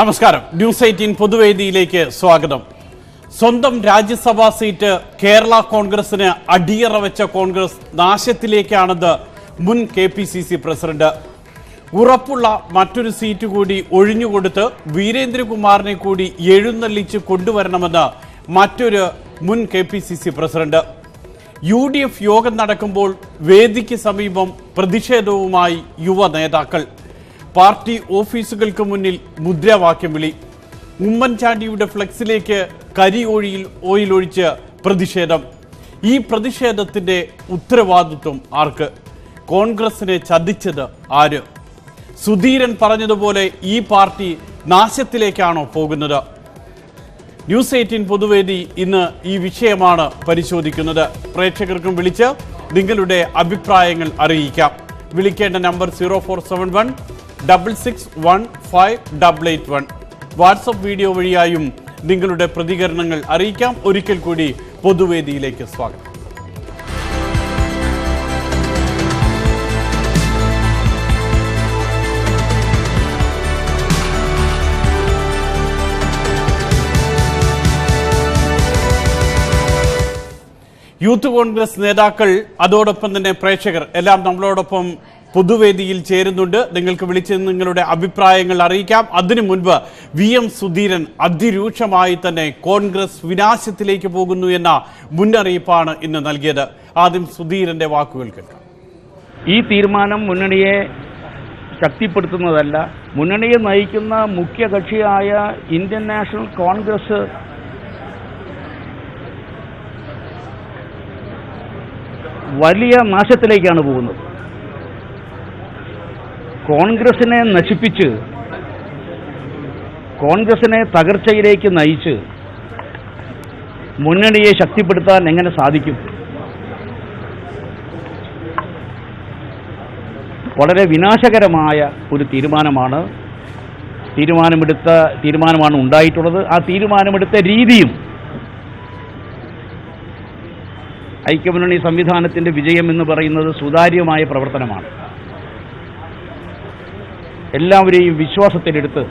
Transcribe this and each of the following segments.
നമസ്കാരം. News eighteen പൊതുവേദിയിലേക്ക് സ്വാഗതം. സ്വന്തം രാജ്യസഭാ സീറ്റ് കേരള കോൺഗ്രസിന് അടിയറ വെച്ച കോൺഗ്രസ് നാശത്തിലേക്കാണെന്ന് മുൻ K P C C president ഉറപ്പുള്ള മറ്റൊരു സീറ്റ് കൂടി ഒഴിഞ്ഞുകൊടുത്ത് വീരേന്ദ്രകുമാറിനെ കൂടി എഴുന്നള്ളിച്ച് കൊണ്ടുവരണമെന്ന് മറ്റൊരു മുൻ K P C C president. U D F യോഗം നടക്കുമ്പോൾ വേദിക്ക് സമീപം പ്രതിഷേധവുമായി യുവ നേതാക്കൾ. പാർട്ടി ഓഫീസുകൾക്ക് മുന്നിൽ മുദ്രാവാക്യം വിളി. ഉമ്മൻചാണ്ടിയുടെ ഫ്ലെക്സിലേക്ക് കരി ഓഴിയിൽ ഓയിലൊഴിച്ച് പ്രതിഷേധം. ഈ പ്രതിഷേധത്തിന്റെ ഉത്തരവാദിത്വം ആർക്ക്? കോൺഗ്രസിനെ ചതിച്ചത് ആര്? സുധീരൻ പറഞ്ഞതുപോലെ ഈ പാർട്ടി നാശത്തിലേക്കാണോ പോകുന്നത്? ന്യൂസ് എയ്റ്റീൻ പൊതുവേദി ഇന്ന് ഈ വിഷയമാണ് പരിശോധിക്കുന്നത്. പ്രേക്ഷകർക്കും വിളിച്ച് നിങ്ങളുടെ അഭിപ്രായങ്ങൾ അറിയിക്കാം. വിളിക്കേണ്ട number zero four seven one double six one five double eight one WhatsApp video വഴിയായും നിങ്ങളുടെ പ്രതികരണങ്ങൾ അറിയിക്കാം. ഒരിക്കൽ കൂടി പൊതുവേദിയിലേക്ക് സ്വാഗതം. യൂത്ത് കോൺഗ്രസ് നേതാക്കൾ അതോടൊപ്പം തന്നെ പ്രേക്ഷകർ എല്ലാം നമ്മളോടൊപ്പം പൊതുവേദിയിൽ ചേരുന്നുണ്ട്. നിങ്ങൾക്ക് വിളിച്ച് നിങ്ങളുടെ അഭിപ്രായങ്ങൾ അറിയിക്കാം. അതിനു മുൻപ് വി എം സുധീരൻ അതിരൂക്ഷമായി തന്നെ കോൺഗ്രസ് വിനാശത്തിലേക്ക് പോകുന്നു എന്ന മുന്നറിയിപ്പാണ് ഇന്ന് നൽകിയത്. ആദ്യം സുധീരന്റെ വാക്കുകൾ കേൾക്കാം. ഈ തീരുമാനം മുന്നണിയെ ശക്തിപ്പെടുത്തുന്നതല്ല. മുന്നണിയെ നയിക്കുന്ന മുഖ്യ കക്ഷിയായ ഇന്ത്യൻ നാഷണൽ കോൺഗ്രസ് വലിയ നാശത്തിലേക്കാണ് പോകുന്നത്. കോൺഗ്രസിനെ നശിപ്പിച്ച് കോൺഗ്രസിനെ തകർച്ചയിലേക്ക് നയിച്ച് മുന്നണിയെ ശക്തിപ്പെടുത്താൻ എങ്ങനെ സാധിക്കും? വളരെ വിനാശകരമായ ഒരു തീരുമാനമാണ് തീരുമാനമെടുത്ത തീരുമാനമാണ് ഉണ്ടായിട്ടുള്ളത്. ആ തീരുമാനമെടുത്ത രീതിയും ഐക്യമുന്നണി സംവിധാനത്തിന്റെ വിജയം എന്ന് പറയുന്നത് സുതാര്യമായ പ്രവർത്തനമാണ്. എല്ലാവരെയും വിശ്വാസത്തിലെടുത്ത്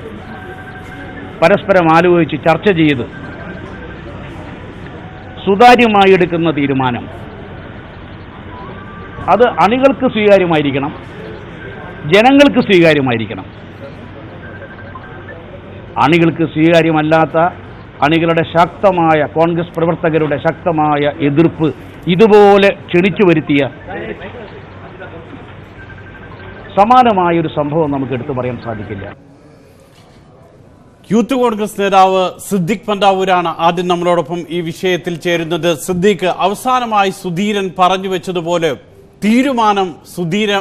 പരസ്പരം ആലോചിച്ച് ചർച്ച ചെയ്ത് സുതാര്യമായി എടുക്കുന്ന തീരുമാനം. അത് അണികൾക്ക് സ്വീകാര്യമായിരിക്കണം ജനങ്ങൾക്ക് സ്വീകാര്യമായിരിക്കണം. അണികൾക്ക് സ്വീകാര്യമല്ലാത്ത അണികളുടെ ശക്തമായ കോൺഗ്രസ് പ്രവർത്തകരുടെ ശക്തമായ എതിർപ്പ് ഇതുപോലെ ക്ഷണിച്ചു വരുത്തിയ സമാനമായ ഒരു സംഭവം നമുക്ക് എടുത്തു പറയാൻ സാധിക്കില്ല. യൂത്ത് കോൺഗ്രസ് നേതാവ് സിദ്ദിഖ് പന്താവൂരാണ് ആദ്യം നമ്മളോടൊപ്പം ഈ വിഷയത്തിൽ ചേരുന്നത്. സിദ്ദിഖ് അവസാനമായി സുധീരൻ പറഞ്ഞു വെച്ചതുപോലെ തീരുമാനം സുധീര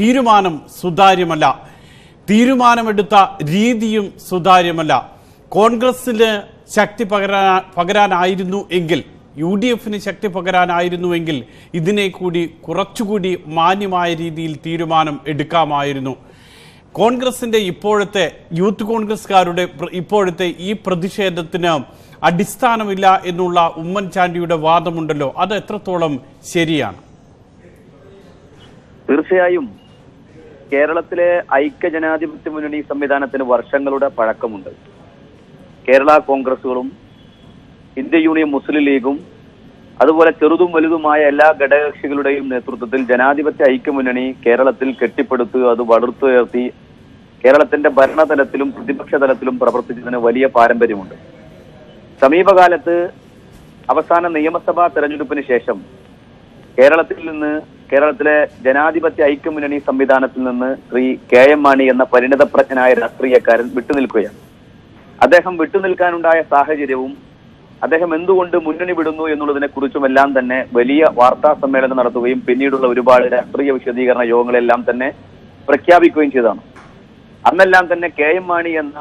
തീരുമാനം സുതാര്യമല്ല. തീരുമാനമെടുത്ത രീതിയും സുതാര്യമല്ല. കോൺഗ്രസിന് ശക്തി പകരാ പകരാനായിരുന്നു എങ്കിൽ യു ഡി എഫിന് ശക്തി പകരാനായിരുന്നുവെങ്കിൽ ഇതിനെ കൂടി കുറച്ചുകൂടി മാന്യമായ രീതിയിൽ തീരുമാനം എടുക്കാമായിരുന്നു. കോൺഗ്രസിന്റെ ഇപ്പോഴത്തെ യൂത്ത് കോൺഗ്രസ്കാരുടെ ഇപ്പോഴത്തെ ഈ പ്രതിഷേധത്തിന് അടിസ്ഥാനമില്ല എന്നുള്ള ഉമ്മൻചാണ്ടിയുടെ വാദമുണ്ടല്ലോ. അത് എത്രത്തോളം ശരിയാണ്? തീർച്ചയായും കേരളത്തിലെ ഐക്യ ജനാധിപത്യ മുന്നണി സംവിധാനത്തിന് വർഷങ്ങളുടെ പഴക്കമുണ്ട്. കേരള കോൺഗ്രസുകളും ഇന്ത്യ യൂണിയൻ മുസ്ലിം ലീഗും അതുപോലെ ചെറുതും വലുതുമായ എല്ലാ ഘടകകക്ഷികളുടെയും നേതൃത്വത്തിൽ ജനാധിപത്യ ഐക്യമുന്നണി കേരളത്തിൽ കെട്ടിപ്പടുത്ത് അത് വളർത്തുയർത്തി കേരളത്തിന്റെ ഭരണതലത്തിലും പ്രതിപക്ഷ തലത്തിലും പ്രവർത്തിച്ചതിന് വലിയ പാരമ്പര്യമുണ്ട്. സമീപകാലത്ത് അവസാന നിയമസഭാ തെരഞ്ഞെടുപ്പിന് ശേഷം കേരളത്തിൽ നിന്ന് കേരളത്തിലെ ജനാധിപത്യ ഐക്യമുന്നണി സംവിധാനത്തിൽ നിന്ന് ശ്രീ കെ എം മാണി എന്ന പരിണിതപ്രജ്ഞനായ രാഷ്ട്രീയക്കാരൻ വിട്ടുനിൽക്കുകയാണ്. അദ്ദേഹം വിട്ടുനിൽക്കാനുണ്ടായ സാഹചര്യവും അദ്ദേഹം എന്തുകൊണ്ട് മുന്നണി വിടുന്നു എന്നുള്ളതിനെ കുറിച്ചുമെല്ലാം തന്നെ വലിയ വാർത്താ സമ്മേളനം നടത്തുകയും പിന്നീടുള്ള ഒരുപാട് രാഷ്ട്രീയ വിശദീകരണ യോഗങ്ങളെല്ലാം തന്നെ പ്രഖ്യാപിക്കുകയും ചെയ്തതാണ്. അന്നെല്ലാം തന്നെ കെ എം മാണി എന്ന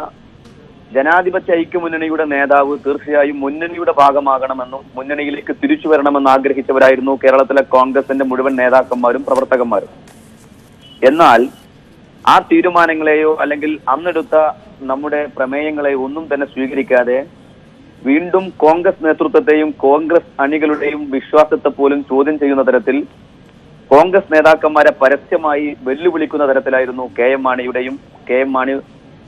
ജനാധിപത്യ ഐക്യമുന്നണിയുടെ നേതാവ് തീർച്ചയായും മുന്നണിയുടെ ഭാഗമാകണമെന്നും മുന്നണിയിലേക്ക് തിരിച്ചു വരണമെന്ന് ആഗ്രഹിച്ചവരായിരുന്നു കേരളത്തിലെ കോൺഗ്രസിന്റെ മുഴുവൻ നേതാക്കന്മാരും പ്രവർത്തകന്മാരും. എന്നാൽ ആ തീരുമാനങ്ങളെയോ അല്ലെങ്കിൽ അന്നെടുത്ത നമ്മുടെ പ്രമേയങ്ങളെയോ ഒന്നും തന്നെ സ്വീകരിക്കാതെ വീണ്ടും കോൺഗ്രസ് നേതൃത്വത്തെയും കോൺഗ്രസ് അണികളുടെയും വിശ്വാസത്തെ പോലും ചോദ്യം ചെയ്യുന്ന തരത്തിൽ കോൺഗ്രസ് നേതാക്കന്മാരെ പരസ്യമായി വെല്ലുവിളിക്കുന്ന തരത്തിലായിരുന്നു കെ എം മാണിയുടെയും കെ എം മാണി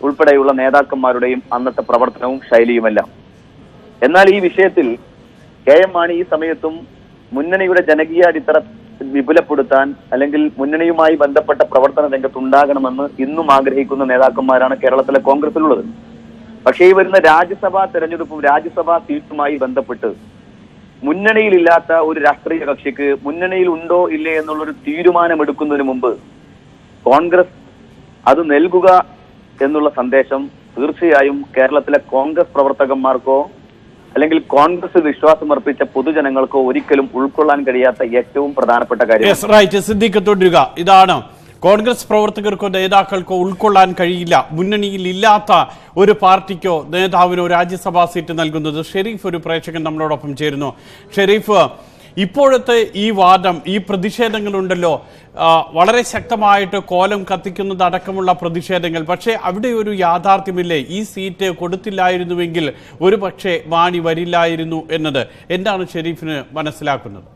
ഉൾപ്പെടെയുള്ള നേതാക്കന്മാരുടെയും അന്നത്തെ പ്രവർത്തനവും ശൈലിയുമെല്ലാം. എന്നാൽ ഈ വിഷയത്തിൽ കെ എം മാണി ഈ സമയത്തും മുന്നണിയുടെ ജനകീയ അടിത്തറ വിപുലപ്പെടുത്താൻ അല്ലെങ്കിൽ മുന്നണിയുമായി ബന്ധപ്പെട്ട പ്രവർത്തന രംഗത്ത് ഉണ്ടാകണമെന്ന് ഇന്നും ആഗ്രഹിക്കുന്ന നേതാക്കന്മാരാണ് കേരളത്തിലെ കോൺഗ്രസിലുള്ളത്. പക്ഷേ ഈ വരുന്ന രാജ്യസഭാ തെരഞ്ഞെടുപ്പും രാജ്യസഭാ സീറ്റുമായി ബന്ധപ്പെട്ട് മുന്നണിയിലില്ലാത്ത ഒരു രാഷ്ട്രീയ കക്ഷിക്ക് മുന്നണിയിൽ ഉണ്ടോ ഇല്ലേ എന്നുള്ളൊരു തീരുമാനമെടുക്കുന്നതിന് മുമ്പ് കോൺഗ്രസ് അത് നൽകുക എന്നുള്ള സന്ദേശം തീർച്ചയായും കേരളത്തിലെ കോൺഗ്രസ് പ്രവർത്തകന്മാർക്കോ അല്ലെങ്കിൽ കോൺഗ്രസ് വിശ്വാസമർപ്പിച്ച പൊതുജനങ്ങൾക്കോ ഒരിക്കലും ഉൾക്കൊള്ളാൻ കഴിയാത്ത ഏറ്റവും പ്രധാനപ്പെട്ട കാര്യം. ഇതാണ് കോൺഗ്രസ് പ്രവർത്തകർക്കോ നേതാക്കൾക്കോ ഉൾക്കൊള്ളാൻ കഴിയില്ല മുന്നണിയിൽ ഇല്ലാത്ത ഒരു പാർട്ടിക്കോ നേതാവിനോ രാജ്യസഭാ സീറ്റ് നൽകുന്നത് ഷെരീഫ് ഒരു പ്രേക്ഷകൻ നമ്മളോടൊപ്പം ചേരുന്നു. ഷെരീഫ് ഇപ്പോഴത്തെ ഈ വാദം ഈ പ്രതിഷേധങ്ങളുണ്ടല്ലോ വളരെ ശക്തമായിട്ട് കോലം കത്തിക്കുന്നത് അടക്കമുള്ള പ്രതിഷേധങ്ങൾ പക്ഷേ അവിടെ ഒരു യാഥാർത്ഥ്യമില്ലേ? ഈ സീറ്റ് കൊടുത്തില്ലായിരുന്നുവെങ്കിൽ ഒരു പക്ഷേ വാണി വരില്ലായിരുന്നു എന്നത്. എന്താണ് ഷെരീഫിന് മനസ്സിലാക്കുന്നത്?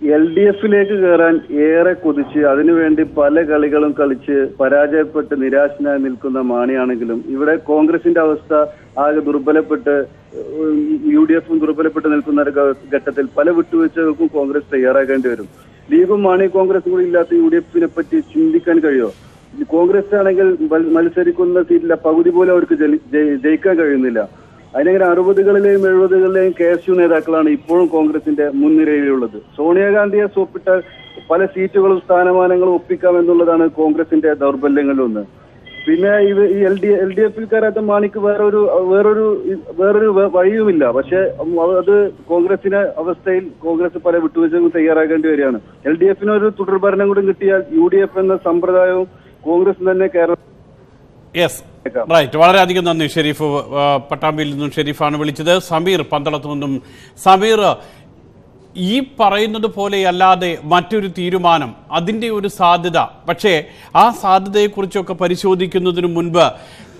എൽ ഡി എഫിലേക്ക് കയറാൻ ഏറെ കൊതിച്ച് അതിനുവേണ്ടി പല കളികളും കളിച്ച് പരാജയപ്പെട്ട് നിരാശനായി നിൽക്കുന്ന മാണിയാണെങ്കിലും ഇവിടെ കോൺഗ്രസിന്റെ അവസ്ഥ ആകെ ദുർബലപ്പെട്ട് യു ഡി എഫും ദുർബലപ്പെട്ട് നിൽക്കുന്ന ഒരു ഘട്ടത്തിൽ പല വിട്ടുവീഴ്ചകൾക്കും കോൺഗ്രസ് തയ്യാറാകേണ്ടി വരും. ലീഗും മാണി കോൺഗ്രസും കൂടി ഇല്ലാത്ത യു ഡി എഫിനെ പറ്റി ചിന്തിക്കാൻ കഴിയുമോ കോൺഗ്രസ് ആണെങ്കിൽ മത്സരിക്കുന്ന സീറ്റിലെ പകുതി പോലും അവർക്ക് ജയിക്കാൻ കഴിയുന്നില്ല. അതിനങ്ങനെ അറുപതുകളിലെയും എഴുപതുകളിലെയും കെ എസ് യു നേതാക്കളാണ് ഇപ്പോഴും കോൺഗ്രസിന്റെ മുൻനിരയിലുള്ളത്. സോണിയാഗാന്ധിയെ സോപ്പിട്ട പല സീറ്റുകളും സ്ഥാനമാനങ്ങളും ഒപ്പിക്കാം എന്നുള്ളതാണ് കോൺഗ്രസിന്റെ ദൗർബല്യങ്ങളിലൊന്ന്. പിന്നെ ഇത് ഈ എൽ ഡി എൽ ഡി എഫിൽ കയറാത്ത മാണിക്ക് വേറൊരു വേറൊരു വേറൊരു വഴിയുമില്ല. പക്ഷെ അത് കോൺഗ്രസിന്റെ അവസ്ഥയിൽ കോൺഗ്രസ് പല വിട്ടുവീഴ്ചകളും തയ്യാറാക്കേണ്ടി വരികയാണ്. എൽ ഡി എഫിന് ഒരു തുടർഭരണം കൂടി കിട്ടിയാൽ യു ഡി എഫ് എന്ന സമ്പ്രദായവും കോൺഗ്രസ് തന്നെ കേരളം യെസ് റൈറ്റ് വളരെയധികം നന്ദി ഷെരീഫ്. പട്ടാമ്പിയിൽ നിന്നും ഷെരീഫാണ് വിളിച്ചത്. സമീർ പന്തളത്തു നിന്നും സമീർ ഈ പറയുന്നത് പോലെയല്ലാതെ മറ്റൊരു തീരുമാനം അതിന്റെ ഒരു സാധ്യത. പക്ഷേ ആ സാധ്യതയെക്കുറിച്ചൊക്കെ പരിശോധിക്കുന്നതിന് മുൻപ്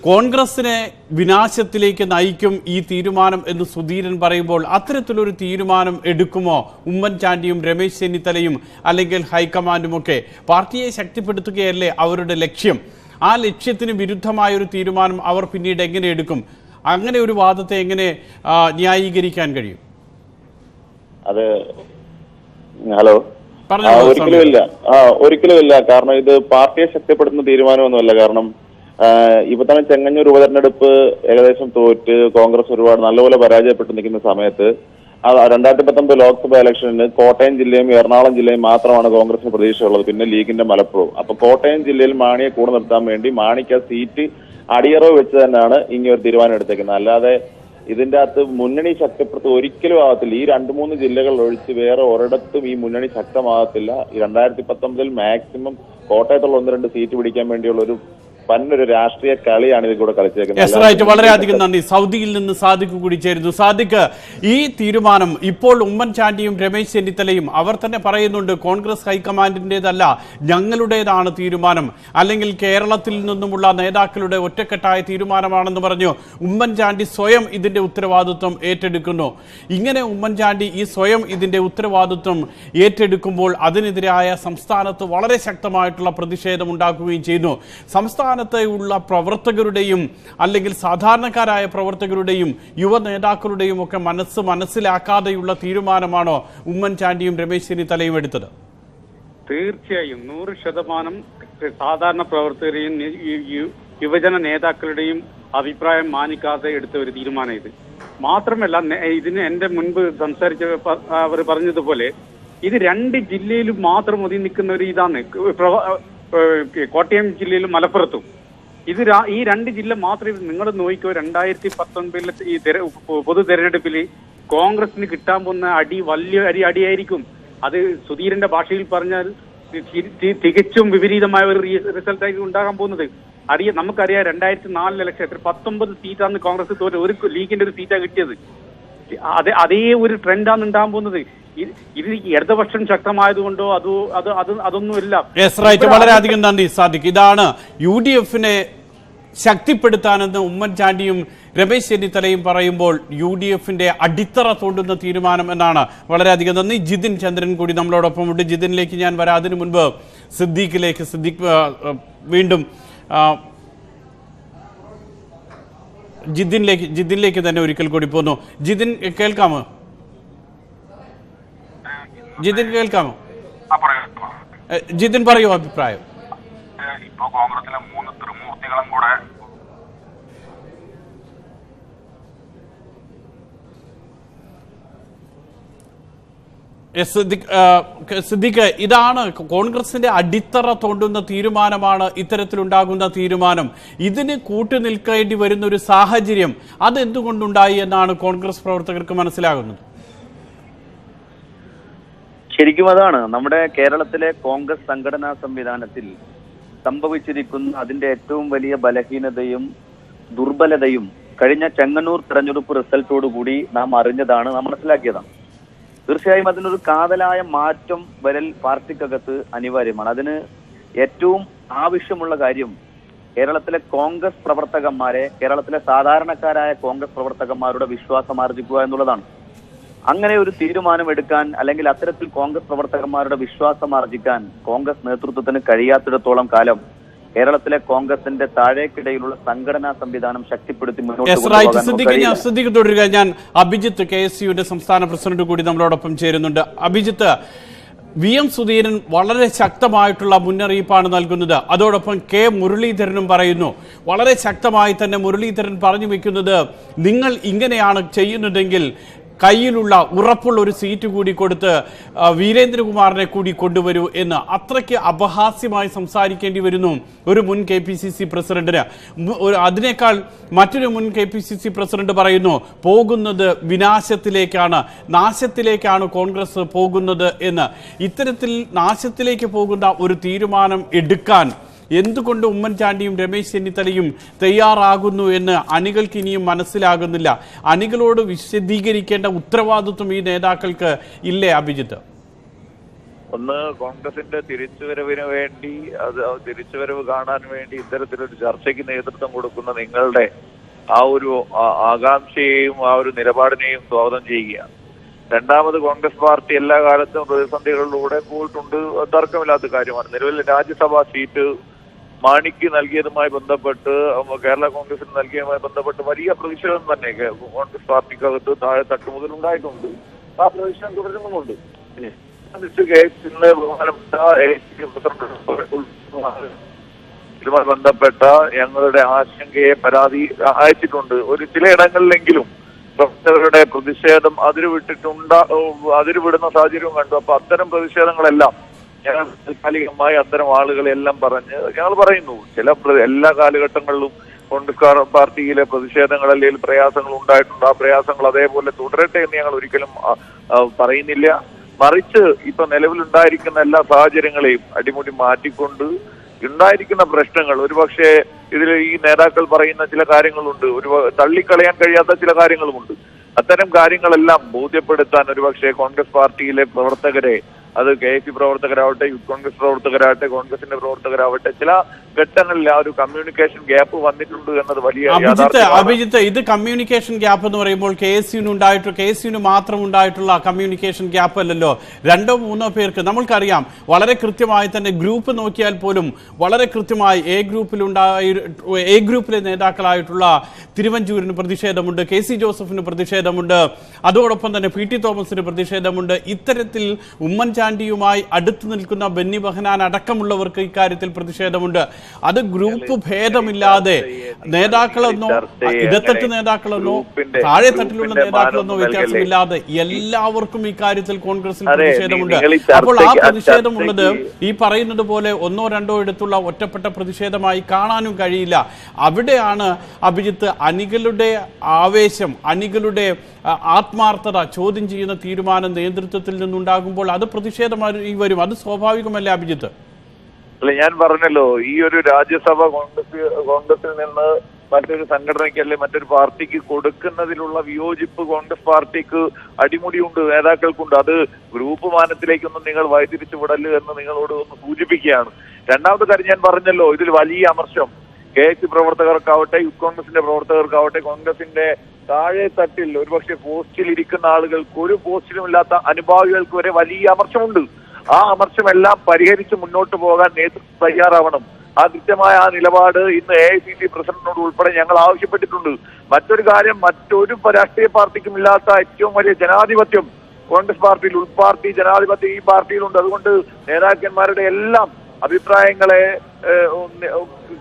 കോൺഗ്രസിനെ വിനാശത്തിലേക്ക് നയിക്കും ഈ തീരുമാനം എന്ന് സുധീരൻ പറയുമ്പോൾ അത്തരത്തിലൊരു തീരുമാനം എടുക്കുമോ? ഉമ്മൻചാണ്ടിയും രമേശ് ചെന്നിത്തലയും അല്ലെങ്കിൽ ഹൈക്കമാൻഡുമൊക്കെ പാർട്ടിയെ ശക്തിപ്പെടുത്തുകയല്ലേ അവരുടെ ലക്ഷ്യം? ആ ലക്ഷ്യത്തിന് വിരുദ്ധമായ ഒരു തീരുമാനം അവർ പിന്നീട് എങ്ങനെ എടുക്കും? അങ്ങനെ ഒരു വാദത്തെ എങ്ങനെ ന്യായീകരിക്കാൻ കഴിയും? അത് ഹലോ? ഒരിക്കലുമില്ല ആ, ഒരിക്കലുമില്ല ഒരിക്കലും ഇല്ല. ആ ഒരിക്കലും ഇല്ല. കാരണം ഇത് പാർട്ടിയെ ശക്തിപ്പെടുത്തുന്ന തീരുമാനമൊന്നുമല്ല. കാരണം ഇപ്പൊ തന്നെ ചെങ്ങന്നൂർ ഉപതെരഞ്ഞെടുപ്പ് ഏകദേശം തോറ്റ്. കോൺഗ്രസ് ഒരുപാട് നല്ലപോലെ പരാജയപ്പെട്ട് നിൽക്കുന്ന സമയത്ത് രണ്ടായിരത്തി പത്തൊമ്പത് ലോക്സഭാ ഇലക്ഷനിൽ കോട്ടയം ജില്ലയും എറണാകുളം ജില്ലയും മാത്രമാണ് കോൺഗ്രസിന് പ്രതീക്ഷയുള്ളത്. പിന്നെ ലീഗിന്റെ മലപ്പുറവും. അപ്പൊ കോട്ടയം ജില്ലയിൽ മാണിയെ കൂടെ നിർത്താൻ വേണ്ടി മാണിക്ക് ആ സീറ്റ് അടിയറവ് വെച്ച് തന്നെയാണ് ഇങ്ങനെ ഒരു തീരുമാനം എടുത്തേക്കുന്നത്. അല്ലാതെ ഇതിന്റെ അകത്ത് മുന്നണി ശക്തിപ്പെടുത്ത ഒരിക്കലും ആകത്തില്ല ഈ രണ്ട് മൂന്ന് ജില്ലകൾ ഒഴിച്ച് വേറെ ഒരിടത്തും ഈ മുന്നണി ശക്തമാകത്തില്ല രണ്ടായിരത്തി പത്തൊമ്പതിൽ മാക്സിമം കോട്ടയത്തുള്ള ഒന്ന് രണ്ട് സീറ്റ് പിടിക്കാൻ വേണ്ടിയുള്ള ഒരു പന്നൊരു രാഷ്ട്രീയ കളിയാണ് ഇതിൽ കൂടെ കളിച്ചേക്കുന്നത്. വളരെയധികം നന്ദി. സൗദിയിൽ നിന്ന് സാദിഖ് കൂടി ചേരുന്നു. സാദിഖ് ഈ തീരുമാനം ഇപ്പോൾ ഉമ്മൻചാണ്ടിയും രമേശ് ചെന്നിത്തലയും അവർ തന്നെ പറയുന്നുണ്ട് കോൺഗ്രസ് ഹൈക്കമാൻഡിന്റെതല്ല ഞങ്ങളുടേതാണ് തീരുമാനം. അല്ലെങ്കിൽ കേരളത്തിൽ നിന്നുമുള്ള നേതാക്കളുടെ ഒറ്റക്കെട്ടായ തീരുമാനമാണെന്ന് പറഞ്ഞു ഉമ്മൻചാണ്ടി സ്വയം ഇതിന്റെ ഉത്തരവാദിത്വം ഏറ്റെടുക്കുന്നു. ഇങ്ങനെ ഉമ്മൻചാണ്ടി ഈ സ്വയം ഇതിന്റെ ഉത്തരവാദിത്വം ഏറ്റെടുക്കുമ്പോൾ അതിനെതിരായ സംസ്ഥാനത്ത് വളരെ ശക്തമായിട്ടുള്ള പ്രതിഷേധം ഉണ്ടാക്കുകയും ചെയ്യുന്നു. സംസ്ഥാനത്തെ ഉള്ള പ്രവർത്തകരുടെയും അല്ലെങ്കിൽ സാധാരണക്കാരായ പ്രവർത്തകരുടെയും യുവ നേതാക്കളുടെയും ഒക്കെ മനസ്സ് മനസ്സിലാക്കാതെയുള്ള തീരുമാനമാണോ ഉമ്മൻചാണ്ടിയും രമേശ് ചെന്നിത്തലയും എടുത്തത്? തീർച്ചയായും. നൂറ് ശതമാനം സാധാരണ പ്രവർത്തകരെയും യുവജന നേതാക്കളുടെയും അഭിപ്രായം മാനിക്കാതെ എടുത്ത ഒരു തീരുമാനം ഇത്. മാത്രമല്ല ഇതിന് എന്റെ മുൻപ് സംസാരിച്ച അവർ പറഞ്ഞതുപോലെ ഇത് രണ്ട് ജില്ലയിലും മാത്രം ഒതുങ്ങി നിൽക്കുന്ന ഒരു ഇതാണ് കോട്ടയം ജില്ലയിലും മലപ്പുറത്തും. ഇത് ഈ രണ്ട് ജില്ല മാത്രമേ നിങ്ങൾ നോക്കിക്കോ രണ്ടായിരത്തി പത്തൊൻപതിലെ ഈ പൊതു തെരഞ്ഞെടുപ്പിൽ കോൺഗ്രസിന് കിട്ടാൻ പോകുന്ന അടി വലിയ അടി അടിയായിരിക്കും. അത് സുധീരന്റെ ഭാഷയിൽ പറഞ്ഞാൽ തികച്ചും വിപരീതമായ ഒരു റിസൾട്ട് ആയിരിക്കും ഉണ്ടാകാൻ പോകുന്നത്. അറിയ നമുക്കറിയാം രണ്ടായിരത്തി നാലിലെ ഇലക്ഷൻ എത്ര പത്തൊമ്പത് സീറ്റാണ് കോൺഗ്രസ് തോറ്റ ഒരു ലീഗിന്റെ ഒരു സീറ്റാണ് കിട്ടിയത്. അതേ അതേ ഒരു ട്രെൻഡാണ് ഉണ്ടാകാൻ പോകുന്നത്. ഇത് ഇടതുപക്ഷം ശക്തമായതുകൊണ്ടോ അതോ അത് അത് അതൊന്നുമില്ല. വളരെയധികം നന്ദി സാദിഖ്. ഇതാണ് യു ഡി എഫിനെ ശക്തിപ്പെടുത്താനെന്ന് ഉമ്മൻചാണ്ടിയും രമേശ് ചെന്നിത്തലയും പറയുമ്പോൾ യു ഡി എഫിന്റെ അടിത്തറ തോണ്ടുന്ന തീരുമാനം എന്നാണ് വളരെയധികം നന്ദി. ജിതിൻ ചന്ദ്രൻ കൂടി നമ്മളോടൊപ്പം ഉണ്ട്. ജിതിനിലേക്ക് ഞാൻ വരാം. അതിനു മുൻപ് സിദ്ദീഖിലേക്ക് സിദ്ദീഖ് വീണ്ടും ജിതിനിലേക്ക് ജിതിനിലേക്ക് തന്നെ ഒരിക്കൽ കൂടി പോന്നു. ജിതിൻ കേൾക്കാമോ? ജിതിൻ കേൾക്കാമോ? ജിതിൻ പറയൂ അഭിപ്രായം. ഇപ്പൊ കോൺഗ്രസിലെ മൂന്ന് ത്രിമൂർത്തികളും കൂടെ സിദ്ദിഖ് ഇതാണ് കോൺഗ്രസിന്റെ അടിത്തറ തോണ്ടുന്ന തീരുമാനമാണ് ഇത്തരത്തിലുണ്ടാകുന്ന തീരുമാനം. ഇതിന് കൂട്ടുനിൽക്കേണ്ടി വരുന്ന ഒരു സാഹചര്യം അതെന്തുകൊണ്ടുണ്ടായി എന്നാണ് കോൺഗ്രസ് പ്രവർത്തകർക്ക് മനസ്സിലാകുന്നത്? ശരിക്കും അതാണ്. നമ്മുടെ കേരളത്തിലെ കോൺഗ്രസ് സംഘടനാ സംവിധാനത്തിൽ സംഭവിച്ചിരിക്കുന്ന അതിന്റെ ഏറ്റവും വലിയ ബലഹീനതയും ദുർബലതയും കഴിഞ്ഞ ചെങ്ങന്നൂർ തെരഞ്ഞെടുപ്പ് റിസൾട്ടോടുകൂടി നാം അറിഞ്ഞതാണ് നാം മനസ്സിലാക്കിയതാണ്. തീർച്ചയായും അതിനൊരു കാതലായ മാറ്റം വരൽ പാർട്ടിക്കകത്ത് അനിവാര്യമാണ്. അതിന് ഏറ്റവും ആവശ്യമുള്ള കാര്യം കേരളത്തിലെ കോൺഗ്രസ് പ്രവർത്തകന്മാരെ കേരളത്തിലെ സാധാരണക്കാരായ കോൺഗ്രസ് പ്രവർത്തകന്മാരുടെ വിശ്വാസം ആർജിക്കുക എന്നുള്ളതാണ്. അങ്ങനെ ഒരു തീരുമാനമെടുക്കാൻ അല്ലെങ്കിൽ അത്തരത്തിൽ കോൺഗ്രസ് പ്രവർത്തകന്മാരുടെ വിശ്വാസം ആർജിക്കാൻ കോൺഗ്രസ് നേതൃത്വത്തിന് കഴിയാത്തിടത്തോളം കാലം കേരളത്തിലെ കോൺഗ്രസിന്റെ താഴേക്കിടയിലുള്ള സംഘടനാ സംവിധാനം ശക്തിപ്പെടുത്തി മുന്നോട്ട് തുടരുക. ഞാൻ അഭിജിത്ത് കെ എസ് യുവിന്റെ സംസ്ഥാന പ്രസിഡന്റ് കൂടി നമ്മളോടൊപ്പം ചേരുന്നുണ്ട്. അഭിജിത്ത് വി എം സുധീരൻ വളരെ ശക്തമായിട്ടുള്ള മുന്നറിയിപ്പാണ് നൽകുന്നത്. അതോടൊപ്പം കെ മുരളീധരനും പറയുന്നു വളരെ ശക്തമായി തന്നെ മുരളീധരൻ പറഞ്ഞു വെക്കുന്നത് നിങ്ങൾ ഇങ്ങനെയാണ് ചെയ്യുന്നതെങ്കിൽ കയ്യിലുള്ള ഉറപ്പുള്ള ഒരു സീറ്റ് കൂടി കൊടുത്ത് വീരേന്ദ്രകുമാറിനെ കൂടി കൊണ്ടുവരൂ എന്ന് അത്രയ്ക്ക് അപഹാസ്യമായി സംസാരിക്കേണ്ടി വരുന്നു ഒരു മുൻ കെ പി സി സി പ്രസിഡന്റിന്. അതിനേക്കാൾ മറ്റൊരു മുൻ K P C C president പറയുന്നു പോകുന്നത് വിനാശത്തിലേക്കാണ് നാശത്തിലേക്കാണ് കോൺഗ്രസ് പോകുന്നത് എന്ന്. ഇത്തരത്തിൽ നാശത്തിലേക്ക് പോകുന്ന ഒരു തീരുമാനം എടുക്കാൻ എന്തുകൊണ്ട് ഉമ്മൻചാണ്ടിയും രമേശ് ചെന്നിത്തലയും തയ്യാറാകുന്നു എന്ന് അണികൾക്ക് ഇനിയും മനസ്സിലാകുന്നില്ല? അണികളോട് വിശദീകരിക്കേണ്ട ഉത്തരവാദിത്വം ഈ നേതാക്കൾക്ക് ഇല്ലേ അഭിജിത്ത്? ഒന്ന് കോൺഗ്രസിന്റെ തിരിച്ചുവരവിന് വേണ്ടി അത് തിരിച്ചുവരവ് കാണാൻ വേണ്ടി ഇത്തരത്തിലൊരു ചർച്ചയ്ക്ക് നേതൃത്വം കൊടുക്കുന്ന നിങ്ങളുടെ ആ ഒരു ആകാംക്ഷയെയും ആ ഒരു നിലപാടിനെയും സ്വാഗതം ചെയ്യുകയാണ് രണ്ടാമത് കോൺഗ്രസ് പാർട്ടി എല്ലാ കാലത്തും പ്രതിസന്ധികളിലൂടെ പോയിട്ടുണ്ട്. തർക്കമില്ലാത്ത കാര്യമാണ്. നിലവിൽ രാജ്യസഭാ സീറ്റ് മാണിക്ക് നൽകിയതുമായി ബന്ധപ്പെട്ട് കേരള കോൺഗ്രസിന് നൽകിയതുമായി ബന്ധപ്പെട്ട് വലിയ പ്രതിഷേധം തന്നെ കോൺഗ്രസ് പാർട്ടിക്കകത്ത് താഴെ തട്ട് മുതൽ ഉണ്ടായിട്ടുണ്ട് ആ പ്രതിഷേധം തുടരുന്നുമുണ്ട്. ഇന്ന് ബഹുമാനപ്പെട്ട ഇതുമായി ബന്ധപ്പെട്ട ഞങ്ങളുടെ ആശങ്കയെ പരാതി അയച്ചിട്ടുണ്ട്. ഒരു ചിലയിടങ്ങളിലെങ്കിലും പ്രവർത്തകരുടെ പ്രതിഷേധം അതിരുവിട്ടിട്ടുണ്ട അതിരുവിടുന്ന സാഹചര്യവും കണ്ടു. അപ്പൊ അത്തരം പ്രതിഷേധങ്ങളെല്ലാം ഞങ്ങൾ താൽക്കാലികമായി അത്തരം ആളുകളെല്ലാം പറഞ്ഞ് ഞങ്ങൾ പറയുന്നു. ചില എല്ലാ കാലഘട്ടങ്ങളിലും കോൺഗ്രസ് പാർട്ടിയിലെ പ്രതിഷേധങ്ങൾ അല്ലെങ്കിൽ പ്രയാസങ്ങൾ ഉണ്ടായിട്ടുണ്ട്. ആ പ്രയാസങ്ങൾ അതേപോലെ തുടരട്ടെ എന്ന് ഞങ്ങൾ ഒരിക്കലും പറയുന്നില്ല. മറിച്ച് ഇപ്പൊ നിലവിലുണ്ടായിരിക്കുന്ന എല്ലാ സാഹചര്യങ്ങളെയും അടിമുടി മാറ്റിക്കൊണ്ട് ഉണ്ടായിരിക്കുന്ന പ്രശ്നങ്ങൾ ഒരുപക്ഷെ ഇതിൽ ഈ നേതാക്കൾ പറയുന്ന ചില കാര്യങ്ങളുണ്ട്. ഒരു തള്ളിക്കളയാൻ കഴിയാത്ത ചില കാര്യങ്ങളുമുണ്ട്. അത്തരം കാര്യങ്ങളെല്ലാം ബോധ്യപ്പെടുത്താൻ ഒരുപക്ഷെ കോൺഗ്രസ് പാർട്ടിയിലെ പ്രവർത്തകരെ അത് കെ എസ് സി പ്രവർത്തകരാവട്ടെ യൂത്ത് കോൺഗ്രസ് പ്രവർത്തകരാവട്ടെ കോൺഗ്രസിന്റെ പ്രവർത്തകരാവട്ടെ ചില ഘട്ടങ്ങളിൽ ആ ഒരു കമ്മ്യൂണിക്കേഷൻ ഗ്യാപ്പ് വന്നിട്ടുണ്ട് എന്നത് വലിയ അഭിജിത്ത്. അഭിജിത്ത് ഇത് കമ്മ്യൂണിക്കേഷൻ ഗ്യാപ്പ് എന്ന് പറയുമ്പോൾ കെ എസ് യുന് ഉണ്ടായിട്ട് കെ എസ് യുന് മാത്രം ഉണ്ടായിട്ടുള്ള കമ്മ്യൂണിക്കേഷൻ ഗ്യാപ്പ് അല്ലല്ലോ. രണ്ടോ മൂന്നോ പേർക്ക് നമ്മൾക്കറിയാം വളരെ കൃത്യമായി തന്നെ ഗ്രൂപ്പ് നോക്കിയാൽ പോലും വളരെ കൃത്യമായി എ ഗ്രൂപ്പിലുണ്ടായി എ ഗ്രൂപ്പിലെ നേതാക്കളായിട്ടുള്ള തിരുവഞ്ചൂരിന് പ്രതിഷേധമുണ്ട് കെ സി ജോസഫിന് പ്രതിഷേധമുണ്ട് അതോടൊപ്പം തന്നെ പി ടി തോമസിന് പ്രതിഷേധമുണ്ട്. ഇത്തരത്തിൽ ഉമ്മൻചാണ്ടിയുമായി അടുത്തു നിൽക്കുന്ന ബെന്നി ബഹനാൻ അടക്കമുള്ളവർക്ക് ഇക്കാര്യത്തിൽ പ്രതിഷേധമുണ്ട്. അത് ഗ്രൂപ്പ് ഭേദമില്ലാതെ നേതാക്കളെന്നോ ഇടത്തട്ട് നേതാക്കളെന്നോ താഴെ തട്ടിലുള്ള നേതാക്കളെന്നോ വ്യത്യാസമില്ലാതെ എല്ലാവർക്കും ഇക്കാര്യത്തിൽ കോൺഗ്രസിൽ പ്രതിഷേധമുണ്ട്. അപ്പോൾ ആ പ്രതിഷേധമുള്ളത് ഈ പറയുന്നത് പോലെ ഒന്നോ രണ്ടോ എടുത്തുള്ള ഒറ്റപ്പെട്ട പ്രതിഷേധമായി കാണാനും കഴിയില്ല. അവിടെയാണ് അഭിജിത്ത് അണികളുടെ ആവേശം അണികളുടെ ആത്മാർത്ഥത ചോദ്യം ചെയ്യുന്ന തീരുമാനം നേതൃത്വത്തിൽ നിന്നുണ്ടാകുമ്പോൾ അത് പ്രതിഷേധമായി വരും. അത് സ്വാഭാവികമല്ലേ അഭിജിത്ത്? അല്ല ഞാൻ പറഞ്ഞല്ലോ ഈ ഒരു രാജ്യസഭ കോൺഗ്രസ് കോൺഗ്രസിൽ നിന്ന് മറ്റൊരു സംഘടനയ്ക്ക് അല്ലെ മറ്റൊരു പാർട്ടിക്ക് കൊടുക്കുന്നതിലുള്ള വിയോജിപ്പ് കോൺഗ്രസ് പാർട്ടിക്ക് അടിമുടിയുണ്ട് നേതാക്കൾക്കുണ്ട്. അത് ഗ്രൂപ്പ് മാനത്തിലേക്കൊന്നും നിങ്ങൾ വഴിതിരിച്ചു വിടൽ എന്ന് നിങ്ങളോട് ഒന്ന് സൂചിപ്പിക്കുകയാണ്. രണ്ടാമത്തെ കാര്യം ഞാൻ പറഞ്ഞല്ലോ ഇതിൽ വലിയ അമർശം കെ എസ് പ്രവർത്തകർക്കാവട്ടെ യൂത്ത് കോൺഗ്രസിന്റെ പ്രവർത്തകർക്കാവട്ടെ കോൺഗ്രസിന്റെ താഴെ തട്ടിൽ ഒരുപക്ഷെ പോസ്റ്റിൽ ഇരിക്കുന്ന ആളുകൾക്ക് ഒരു പോസ്റ്റിലും ഇല്ലാത്ത അനുഭാവികൾക്ക് വരെ വലിയ അമർഷമുണ്ട്. ആ അമർഷമെല്ലാം പരിഹരിച്ച് മുന്നോട്ട് പോകാൻ നേതൃത്വം തയ്യാറാവണം. ആ കൃത്യമായ ആ നിലപാട് ഇന്ന് എ ഐ സി സി പ്രസിഡന്റിനോട് ഉൾപ്പെടെ ഞങ്ങൾ ആവശ്യപ്പെട്ടിട്ടുണ്ട്. മറ്റൊരു കാര്യം മറ്റൊരു രാഷ്ട്രീയ പാർട്ടിക്കും ഇല്ലാത്ത ഏറ്റവും വലിയ ജനാധിപത്യം കോൺഗ്രസ് പാർട്ടിയിൽ ഉൾപാർട്ടി ജനാധിപത്യം ഈ പാർട്ടിയിലുണ്ട്. അതുകൊണ്ട് നേതാക്കന്മാരുടെ എല്ലാം അഭിപ്രായങ്ങളെ